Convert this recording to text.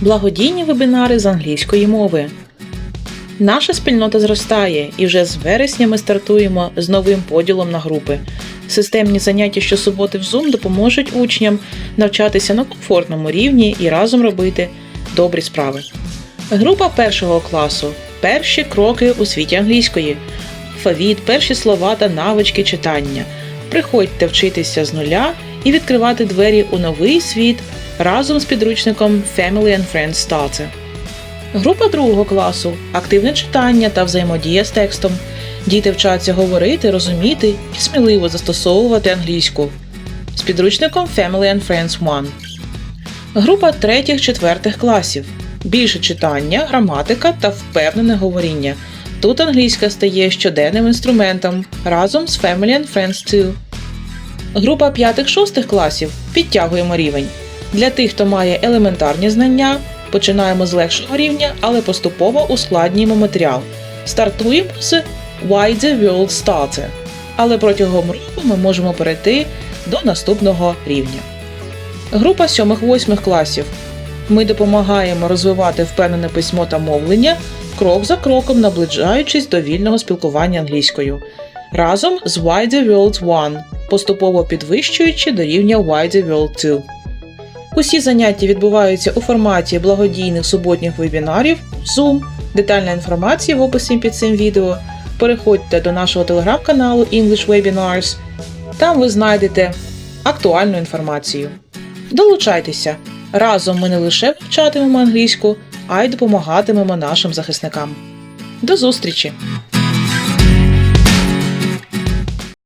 Благодійні вебінари з англійської мови. Наша спільнота зростає, і вже з вересня ми стартуємо з новим поділом на групи. Системні заняття щосуботи в Zoom допоможуть учням навчатися на комфортному рівні і разом робити добрі справи. Група першого класу перші кроки у світі англійської, алфавіт, перші слова та навички читання. Приходьте вчитися з нуля і відкривати двері у новий світ разом з підручником Family and Friends Starter. Група другого класу активне читання та взаємодія з текстом. Діти вчаться говорити, розуміти і сміливо застосовувати англійську з підручником Family and Friends One. Група третіх-четвертих класів. Більше читання, граматика та впевнене говоріння. Тут англійська стає щоденним інструментом разом з Family and Friends 2. Група 5-6 класів підтягуємо рівень. Для тих, хто має елементарні знання, починаємо з легшого рівня, але поступово ускладнюємо матеріал. Стартуємо з Why the World Started, але протягом року ми можемо перейти до наступного рівня. Група 7-8 класів. Ми допомагаємо розвивати впевнене письмо та мовлення, крок за кроком наближаючись до вільного спілкування англійською. Разом з Why the World One, поступово підвищуючи до рівня Why the World 2. Усі заняття відбуваються у форматі благодійних суботніх вебінарів Zoom. Детальна інформація в описі під цим відео. Переходьте до нашого телеграм-каналу English Webinars. Там ви знайдете актуальну інформацію. Долучайтеся! Разом ми не лише вивчатимемо англійську, а й допомагатимемо нашим захисникам. До зустрічі!